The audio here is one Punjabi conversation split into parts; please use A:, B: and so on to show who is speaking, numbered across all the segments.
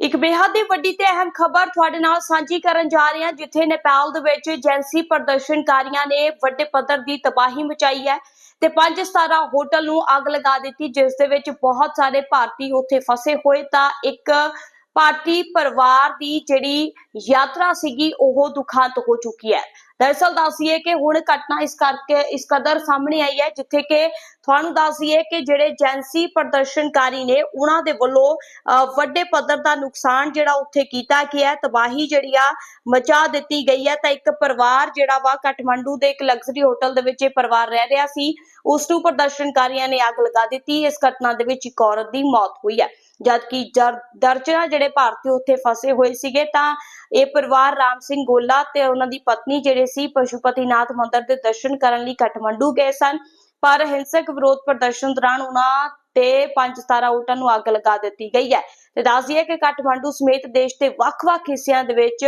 A: ਇੱਕ ਬੇਹੱਦ ਹੀ ਵੱਡੀ ਤੇ ਅਹਿਮ ਖਬਰ ਤੁਹਾਡੇ ਨਾਲ ਸਾਂਝੀ ਕਰਨ ਜਾ ਰਹੇ ਹਾਂ, ਜਿੱਥੇ ਨੇਪਾਲ ਦੇ ਵਿੱਚ ਏਜੰਸੀ ਪ੍ਰਦਰਸ਼ਨਕਾਰੀਆਂ ਨੇ ਵੱਡੇ ਪੱਧਰ ਦੀ ਤਬਾਹੀ ਮਚਾਈ ਹੈ ਤੇ ਪੰਜ ਸਤਾਰਾ ਹੋਟਲ ਨੂੰ ਅੱਗ ਲਗਾ ਦਿੱਤੀ, ਜਿਸ ਦੇ ਵਿੱਚ ਬਹੁਤ ਸਾਰੇ ਭਾਰਤੀ ਉੱਥੇ ਫਸੇ ਹੋਏ ਤਾਂ ਇੱਕ ਭਾਰਤੀ ਪਰਿਵਾਰ ਦੀ ਜਿਹੜੀ ਯਾਤਰਾ ਸੀਗੀ, ਉਹ ਦੁਖਾਂਤ ਹੋ ਚੁੱਕੀ ਹੈ। ਦਰਅਸਲ ਦੱਸੀਏ ਕਿ ਹੁਣ ਘਟਨਾ ਇਸ ਕਰਕੇ, ਇਸ ਕਦਰ ਸਾਹਮਣੇ ਆਈ ਹੈ, ਜਿੱਥੇ ਕਿ ਤੁਹਾਨੂੰ ਦੱਸੀਏ ਕਿ ਜਿਹੜੇ ਏਜੰਸੀ ਪ੍ਰਦਰਸ਼ਨਕਾਰੀ ਨੇ, ਉਹਨਾਂ ਦੇ ਵੱਲੋਂ ਵੱਡੇ ਪੱਧਰ ਦਾ ਨੁਕਸਾਨ ਜਿਹੜਾ ਉੱਥੇ ਕੀਤਾ ਗਿਆ ਤਬਾਹੀ ਜਿਹੜੀ ਆ ਮਚਾ ਦਿੱਤੀ ਗਈ ਹੈ। ਤਾਂ ਇੱਕ ਪਰਿਵਾਰ ਜਿਹੜਾ ਵਾ ਕਠਮੰਡੂ ਦੇ ਇੱਕ ਲਗਜ਼ਰੀ ਹੋਟਲ ਦੇ ਵਿੱਚ ਇਹ ਪਰਿਵਾਰ ਰਹਿ ਰਿਹਾ ਸੀ, ਉਸ ਨੂੰ ਪ੍ਰਦਰਸ਼ਨਕਾਰੀਆਂ ਨੇ ਅੱਗ ਲਗਾ ਦਿੱਤੀ। ਇਸ ਘਟਨਾ ਦੇ ਵਿੱਚ ਇੱਕ ਔਰਤ ਦੀ ਮੌਤ ਹੋਈ ਹੈ। ਜਦਕਿ ਜਰ- ਦਰਜਨਾਂ ਜਿਹੜੇ ਭਾਰਤੀ ਉੱਥੇ ਫਸੇ ਹੋਏ ਸੀਗੇ, ਤਾਂ ਇਹ ਪਰਿਵਾਰ ਰਾਮ ਸਿੰਘ ਗੋਲਾ ਤੇ ਉਹਨਾਂ ਦੀ ਪਤਨੀ ਜਿਹੜੇ ਸੀ ਪਸ਼ੂਪਤੀਨਾਥ ਮੰਦਿਰ ਦੇ ਦਰਸ਼ਨ ਕਰਨ ਲਈ ਕਠਮੰਡੂ ਗਏ ਸਨ। ਪਰ ਹਿੰਸਕ ਵਿਰੋਧ ਪ੍ਰਦਰਸ਼ਨ ਦੌਰਾਨ ਉਹਨਾਂ ਤੇ ਪੰਜ ਸਤਾਰਾ ਊਟਾਂ ਨੂੰ ਅੱਗ ਲਗਾ ਦਿੱਤੀ ਗਈ ਹੈ। ਤੇ ਦੱਸ ਦਈਏ ਕਿ ਕਾਠਮਾਂਡੂ ਸਮੇਤ ਦੇਸ਼ ਦੇ ਵੱਖ-ਵੱਖ ਹਿੱਸਿਆਂ ਦੇ ਵਿੱਚ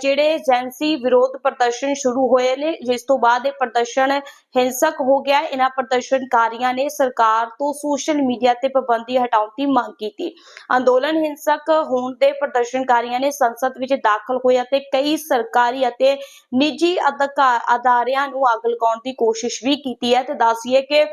A: ਜਿਹੜੇ ਏਜੰਸੀ ਵਿਰੋਧ ਪ੍ਰਦਰਸ਼ਨ ਸ਼ੁਰੂ ਹੋਏ ਨੇ, ਜਿਸ ਤੋਂ ਬਾਅਦ ਇਹ ਪ੍ਰਦਰਸ਼ਨ ਹਿੰਸਕ ਹੋ ਗਿਆ ਇਹਨਾਂ ਪ੍ਰਦਰਸ਼ਨਕਾਰੀਆਂ ਨੇ ਸਰਕਾਰ ਤੋਂ ਸੋਸ਼ਲ ਮੀਡੀਆ ਤੇ ਪਾਬੰਦੀ ਹਟਾਉਣ ਦੀ ਮੰਗ ਕੀਤੀ। ਅੰਦੋਲਨ ਹਿੰਸਕ ਹੋਣ ਦੇ ਪ੍ਰਦਰਸ਼ਨਕਾਰੀਆਂ ਨੇ ਸੰਸਦ ਵਿੱਚ ਦਾਖਲ ਹੋਏ ਅਤੇ ਕਈ ਸਰਕਾਰੀ ਅਤੇ ਨਿੱਜੀ ਅਧਿਕਾਰ ਅਦਾਰਿਆਂ ਨੂੰ ਅੱਗ ਲਗਾਉਣ ਦੀ ਕੋਸ਼ਿਸ਼ ਵੀ ਕੀਤੀ ਹੈ। ਤੇ ਦੱਸੀਏ ਕਿ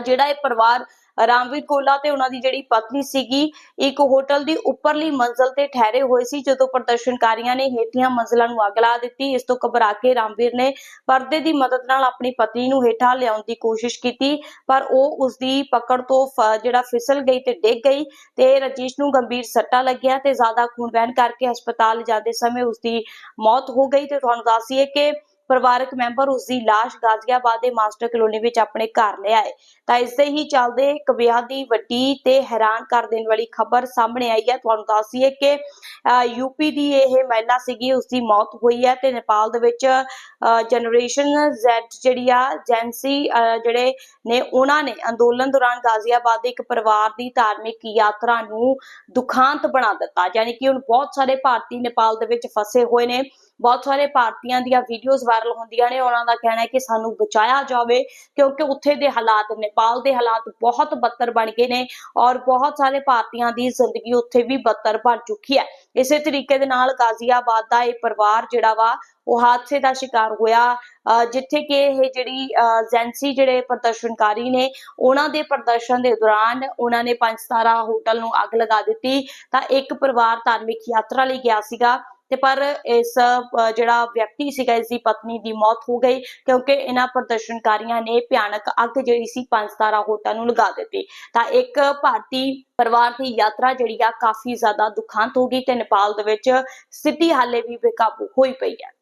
A: ਜਿਹੜਾ ਇਹ ਪਰਿਵਾਰ ਰਾਮਵੀਰ ਕੋਲਾ ਤੇ ਉਹਨਾਂ ਦੀ ਜਿਹੜੀ ਪਤਨੀ ਸੀਗੀ, ਇੱਕ ਹੋਟਲ ਦੀ ਉੱਪਰਲੀ ਮੰਜ਼ਲ ਤੇ ਠਹਿਰੇ ਹੋਏ ਸੀ, ਜਦੋਂ ਪ੍ਰਦਰਸ਼ਨਕਾਰੀਆਂ ਨੇ ਹੇਠੀਆਂ ਮੰਜ਼ਲਾਂ ਨੂੰ ਅੱਗ ਲਾ ਦਿੱਤੀ। ਇਸ ਤੋਂ ਘਬਰਾ ਕੇ ਰਾਮਵੀਰ ਨੇ ਪਰਦੇ ਦੀ ਮਦਦ ਨਾਲ ਆਪਣੀ ਪਤਨੀ ਨੂੰ ਹੇਠਾਂ ਲਿਆਉਣ ਦੀ ਕੋਸ਼ਿਸ਼ ਕੀਤੀ, ਪਰ ਉਹ ਉਸ ਦੀ ਪਕੜ ਤੋਂ ਜਿਹੜਾ ਫਿਸਲ ਗਈ ਤੇ ਡਿੱਗ ਗਈ ਤੇ ਰਜੀਸ਼ ਨੂੰ ਗੰਭੀਰ ਸੱਟਾਂ ਲੱਗੀਆਂ ਤੇ ਜ਼ਿਆਦਾ ਖੂਨ ਵਹਿਣ ਕਰਕੇ ਹਸਪਤਾਲ ਜਾਂਦੇ ਸਮੇਂ ਉਸ ਦੀ ਮੌਤ ਹੋ ਗਈ ਤੇ ਤੁਹਾਨੂੰ ਦੱਸੀਏ ਕਿ ਪਰਿਵਾਰਕ ਮੈਂਬਰ ਉਸ ਦੀ ਲਾਸ਼ ਗਾਜ਼ੀਆਬਾਦ ਦੇ ਮਾਸਟਰ ਕਲੋਨੀ ਵਿੱਚ ਆਪਣੇ ਘਰ ਲੈ ਆਏ। ਤਾਂ ਇਸ ਦੇ ਹੀ ਚੱਲਦੇ ਇੱਕ ਵਿਆਹ ਦੀ ਵੱਡੀ ਤੇ ਹੈਰਾਨ ਕਰ ਦੇਣ ਵਾਲੀ ਖਬਰ ਸਾਹਮਣੇ ਆਈ ਹੈ। ਤੁਹਾਨੂੰ ਦੱਸੀਏ ਕਿ ਯੂਪੀ ਦੀ ਇਹ ਮਹਿਲਾ ਸੀਗੀ ਉਸ ਦੀ ਮੌਤ ਹੋਈ ਹੈ ਤੇ ਨੇਪਾਲ ਦੇ ਵਿੱਚ ਜਨਰੇਸ਼ਨ Z ਜਿਹੜੀ ਆ ਏਜੰਸੀ ਜਿਹੜੇ ਨੇ ਉਹਨਾਂ ਨੇ ਅੰਦੋਲਨ ਦੌਰਾਨ ਗਾਜ਼ੀਆਬਾਦ ਦੇ ਇੱਕ ਪਰਿਵਾਰ ਦੀ ਧਾਰਮਿਕ ਯਾਤਰਾ ਨੂੰ ਦੁਖਾਂਤ ਬਣਾ ਦਿੱਤਾ। ਯਾਨੀ ਕਿ ਹੁਣ ਬਹੁਤ ਸਾਰੇ ਭਾਰਤੀ ਨੇਪਾਲ ਦੇ ਵਿੱਚ ਫਸੇ ਹੋਏ ਨੇ। ਬਹੁਤ ਸਾਰੇ ਭਾਰਤੀਆਂ ਦੀਆਂ ਵੀਡੀਓਜ਼ ਵਾਇਰਲ ਹੁੰਦੀਆਂ ਨੇ, ਉਹਨਾਂ ਦਾ ਕਹਿਣਾ ਹੈ ਕਿ ਸਾਨੂੰ ਬਚਾਇਆ ਜਾਵੇ, ਕਿਉਂਕਿ ਉੱਥੇ ਦੇ ਹਾਲਾਤ, ਨੇਪਾਲ ਦੇ ਹਾਲਾਤ ਬਹੁਤ ਬੱਤਰ ਬਣ ਗਏ ਨੇ ਔਰ ਬਹੁਤ ਸਾਰੇ ਭਾਰਤੀਆਂ ਦੀ ਜ਼ਿੰਦਗੀ ਉੱਥੇ ਵੀ ਬੱਤਰ ਬਣ ਚੁੱਕੀ ਹੈ। ਇਸੇ ਤਰੀਕੇ ਦੇ ਨਾਲ ਗਾਜ਼ੀਆਬਾਦ ਦਾ ਇਹ ਪਰਿਵਾਰ ਜਿਹੜਾ ਵਾ, ਉਹ ਹਾਦਸੇ ਦਾ ਸ਼ਿਕਾਰ ਹੋਇਆ। ਅਹ ਜਿੱਥੇ ਕਿ ਇਹ ਜਿਹੜੀ, ਅਹ ਏਜੰਸੀ ਜਿਹੜੇ ਪ੍ਰਦਰਸ਼ਨਕਾਰੀ ਨੇ, ਉਹਨਾਂ ਦੇ ਪ੍ਰਦਰਸ਼ਨ ਦੇ ਦੌਰਾਨ ਉਹਨਾਂ ਨੇ ਪੰਜ ਸਤਾਰਾ ਹੋਟਲ ਨੂੰ ਅੱਗ ਲਗਾ ਦਿੱਤੀ। ਤਾਂ ਇੱਕ ਪਰਿਵਾਰ ਧਾਰਮਿਕ ਯਾਤਰਾ ਲਈ ਗਿਆ ਸੀਗਾ। ਤੇ ਪਰ ਇਸ ਜਿਹੜਾ ਵਿਅਕਤੀ ਸੀਗਾ ਇਸ ਦੀ ਪਤਨੀ ਦੀ ਮੌਤ ਹੋ ਗਈ ਕਿਉਂਕਿ ਇਹਨਾਂ ਪ੍ਰਦਰਸ਼ਨਕਾਰੀਆਂ ਨੇ ਭਿਆਨਕ ਅੱਗ ਜਿਹੜੀ ਸੀ ਪੰਜ ਸਤਾਰਾ ਹੋਟਲ ਨੂੰ ਲਗਾ ਦਿੱਤੀ। ਤਾਂ ਇੱਕ ਭਾਰਤੀ ਪਰਿਵਾਰ ਦੀ ਯਾਤਰਾ ਜਿਹੜੀ ਆ, ਕਾਫੀ ਜ਼ਿਆਦਾ ਦੁਖਾਂਤ ਹੋ ਗਈ ਤੇ ਨੇਪਾਲ ਦੇ ਵਿੱਚ ਸਥਿਤੀ ਹਾਲੇ ਵੀ ਬੇਕਾਬੂ ਹੋਈ ਪਈ ਹੈ।